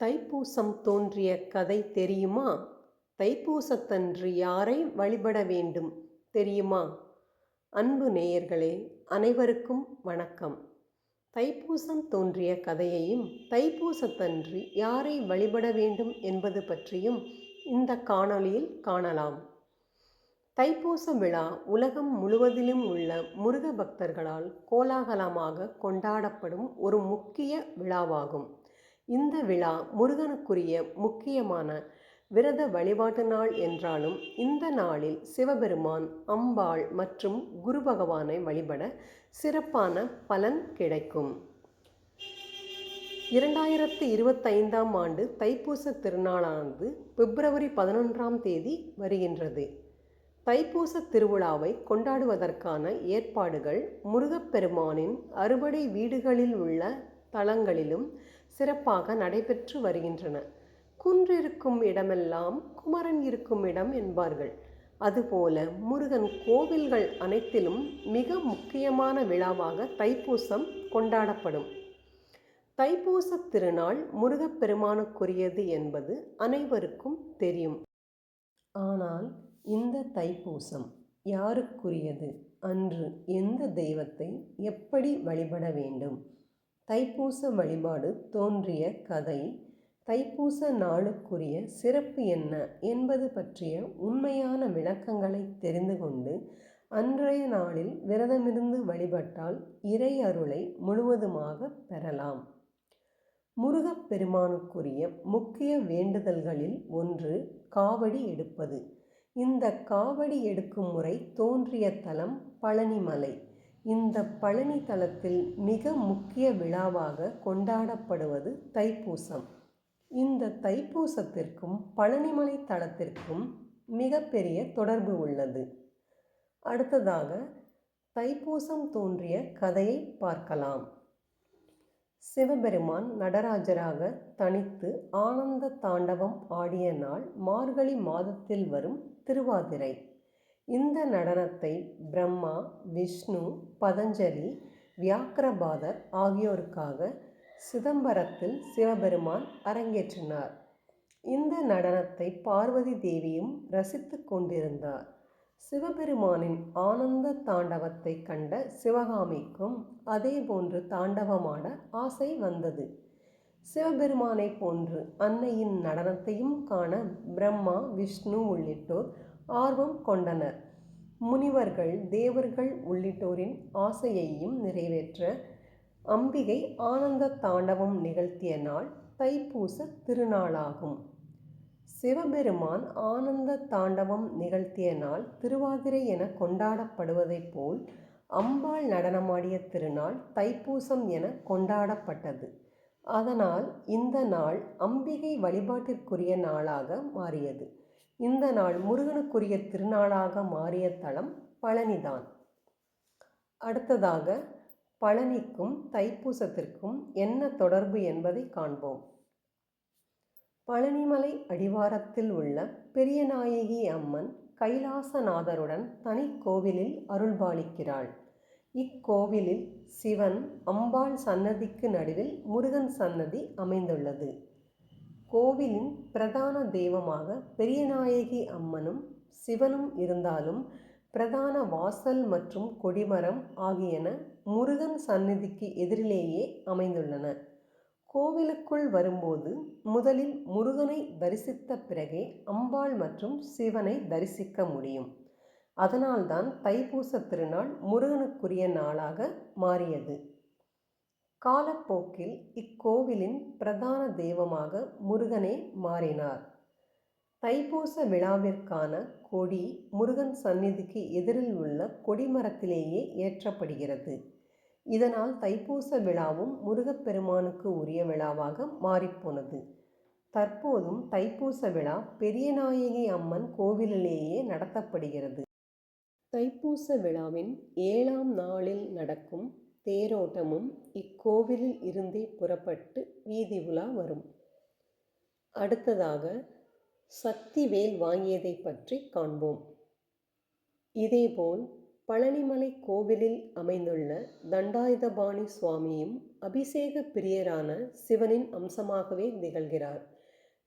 தைப்பூசம் தோன்றிய கதை தெரியுமா? தைப்பூசத்தன்று யாரை வழிபட வேண்டும்? தெரியுமா? அன்பு நேயர்களே அனைவருக்கும் வணக்கம். தைப்பூசம் தோன்றிய கதையையும் தைப்பூசத்தன்று யாரை வழிபட வேண்டும் என்பது பற்றியும் இந்த காணொளியில் காணலாம். தைப்பூச விழா உலகம் முழுவதிலும் உள்ள முருக பக்தர்களால் கோலாகலமாக கொண்டாடப்படும் ஒரு முக்கிய விழாவாகும். இந்த விழா முருகனுக்குரிய முக்கியமான விரத வழிபாட்டு நாள் என்றாலும் இந்த நாளில் சிவபெருமான் அம்பாள் மற்றும் குரு பகவானை வழிபட சிறப்பான பலன் கிடைக்கும். இரண்டாயிரத்து இருபத்தைந்தாம் ஆண்டு தைப்பூச திருநாளானது பிப்ரவரி பதினொன்றாம் தேதி வருகின்றது. தைப்பூச திருவிழாவை கொண்டாடுவதற்கான ஏற்பாடுகள் முருகப்பெருமானின் அறுபடை வீடுகளில் உள்ள தலங்களிலும் சிறப்பாக நடைபெற்று வருகின்றன. குன்றிருக்கும் இடமெல்லாம் குமரன் இருக்கும் இடம் என்பார்கள். அதுபோல முருகன் கோவில்கள் அனைத்திலும் மிக முக்கியமான விழாவாக தைப்பூசம் கொண்டாடப்படும். தைப்பூச திருநாள் முருகப்பெருமானுக்குரியது என்பது அனைவருக்கும் தெரியும். ஆனால் இந்த தைப்பூசம் யாருக்குரியது? அன்று எந்த தெய்வத்தை எப்படி வழிபட வேண்டும்? தைப்பூச வழிபாடு தோன்றிய கதை தைப்பூச நாளுக்குரிய சிறப்பு என்ன என்பது பற்றிய உண்மையான விளக்கங்களை தெரிந்து கொண்டு அன்றைய நாளில் விரதமிருந்து வழிபட்டால் இறை அருளை முழுவதுமாக பெறலாம். முருகப்பெருமானுக்குரிய முக்கிய வேண்டுதல்களில் ஒன்று காவடி எடுப்பது. இந்த காவடி எடுக்கும் முறை தோன்றிய தலம் பழனிமலை. இந்த பழனி தலத்தில் மிக முக்கிய விழாவாக கொண்டாடப்படுவது தைப்பூசம். இந்த தைப்பூசத்திற்கும் பழனிமலை தலத்திற்கும் மிகப்பெரிய தொடர்பு உள்ளது. அடுத்ததாக தைப்பூசம் தோன்றிய கதையை பார்க்கலாம். சிவபெருமான் நடராஜராக தனித்து ஆனந்த தாண்டவம் ஆடிய நாள் மார்கழி மாதத்தில் வரும் திருவாதிரை. இந்த நடனத்தை பிரம்மா விஷ்ணு பதஞ்சலி வியாக்கிரபாதர் ஆகியோருக்காக சிதம்பரத்தில் சிவபெருமான் அரங்கேற்றினார். இந்த நடனத்தை பார்வதி தேவியும் ரசித்து கொண்டிருந்தார். சிவபெருமானின் ஆனந்த தாண்டவத்தை கண்ட சிவகாமிக்கும் அதே போன்று தாண்டவமாட ஆசை வந்தது. சிவபெருமானை போன்று அன்னையின் நடனத்தையும் காண பிரம்மா விஷ்ணு உள்ளிட்டோர் ஆர்வம் கொண்டனர். முனிவர்கள் தேவர்கள் உள்ளிட்டோரின் ஆசையையும் நிறைவேற்ற அம்பிகை ஆனந்த தாண்டவம் நிகழ்த்திய நாள் தைப்பூச திருநாளாகும். சிவபெருமான் ஆனந்த தாண்டவம் நிகழ்த்திய நாள் திருவாதிரை என கொண்டாடப்படுவதைப் போல் அம்பாள் நடனமாடிய திருநாள் தைப்பூசம் என கொண்டாடப்பட்டது. அதனால் இந்த நாள் அம்பிகை வழிபாட்டிற்குரிய நாளாக மாறியது. இந்த நாள் முருகனுக்குரிய திருநாளாக மாறிய தலம் பழனிதான். அடுத்ததாக பழனிக்கும் தைப்பூசத்திற்கும் என்ன தொடர்பு என்பதை காண்போம். பழனிமலை அடிவாரத்தில் உள்ள பெரியநாயகி அம்மன் கைலாசநாதருடன் தனி கோவிலில் அருள்பாலிக்கிறாள். இக்கோவிலில் சிவன் அம்பாள் சன்னதிக்கு நடுவில் முருகன் சன்னதி அமைந்துள்ளது. கோவிலின் பிரதான தெய்வமாக பெரியநாயகி அம்மனும் சிவனும் இருந்தாலும் பிரதான வாசல் மற்றும் கொடிமரம் ஆகியன முருகன் சந்நிதிக்கு எதிரிலேயே அமைந்துள்ளன. கோவிலுக்குள் வரும்போது முதலில் முருகனை தரிசித்த பிறகே அம்பாள் மற்றும் சிவனை தரிசிக்க முடியும். அதனால்தான் தைப்பூச திருநாள் முருகனுக்குரிய நாளாக மாறியது. காலப்போக்கில் இக்கோவிலின் பிரதான தெய்வமாக முருகனே மாறினார். தைப்பூச விழாவிற்கான கொடி முருகன் சந்நிதிக்கு எதிரில் உள்ள கொடிமரத்திலேயே ஏற்றப்படுகிறது. இதனால் தைப்பூச விழாவும் முருகப்பெருமானுக்கு உரிய விழாவாக மாறிப்போனது. தற்போதும் தைப்பூச விழா பெரியநாயகி அம்மன் கோவிலிலேயே நடத்தப்படுகிறது. தைப்பூச விழாவின் ஏழாம் நாளில் நடக்கும் தேரோட்டமும் இக்கோவிலில் இருந்தே புறப்பட்டு வீதி உலா வரும். அடுத்ததாக சக்தி வேல் வாங்கியதை பற்றி காண்போம். இதேபோல் பழனிமலை கோவிலில் அமைந்துள்ள தண்டாயுதபாணி சுவாமியும் அபிஷேக பிரியரான சிவனின் அம்சமாகவே திகழ்கிறார்.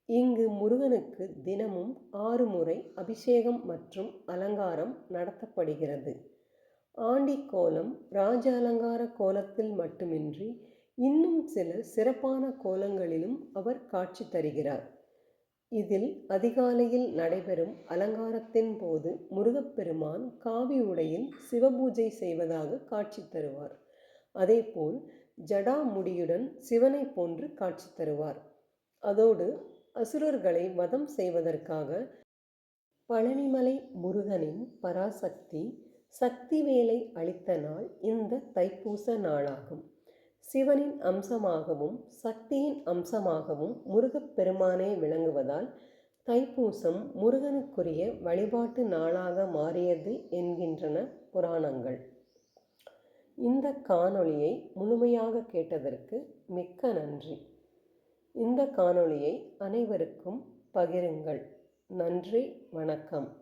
இங்கு முருகனுக்கு தினமும் ஆறு முறை அபிஷேகம் மற்றும் அலங்காரம் நடத்தப்படுகிறது. ஆண்டி கோலம் ராஜ அலங்கார கோலத்தில் மட்டுமின்றி இன்னும் சில சிறப்பான கோலங்களிலும் அவர் காட்சி தருகிறார். இதில் அதிகாலையில் நடைபெறும் அலங்காரத்தின் போது முருகப்பெருமான் காவி உடையில் சிவபூஜை செய்வதாக காட்சி தருவார். அதேபோல் ஜடாமுடியுடன் சிவனை போன்று காட்சி தருவார். அதோடு அசுரர்களை வதம் செய்வதற்காக பழனிமலை முருகனின் பராசக்தி சக்தி வேலை அளித்த நாள் இந்த தைப்பூச நாளாகும். சிவனின் அம்சமாகவும் சக்தியின் அம்சமாகவும் முருகப்பெருமானே விளங்குவதால் தைப்பூசம் முருகனுக்குரிய வழிபாட்டு நாளாக மாறியது என்கின்றன புராணங்கள். இந்த காணொளியை முழுமையாக கேட்டதற்கு மிக்க நன்றி. இந்த காணொளியை அனைவருக்கும் பகிருங்கள். நன்றி வணக்கம்.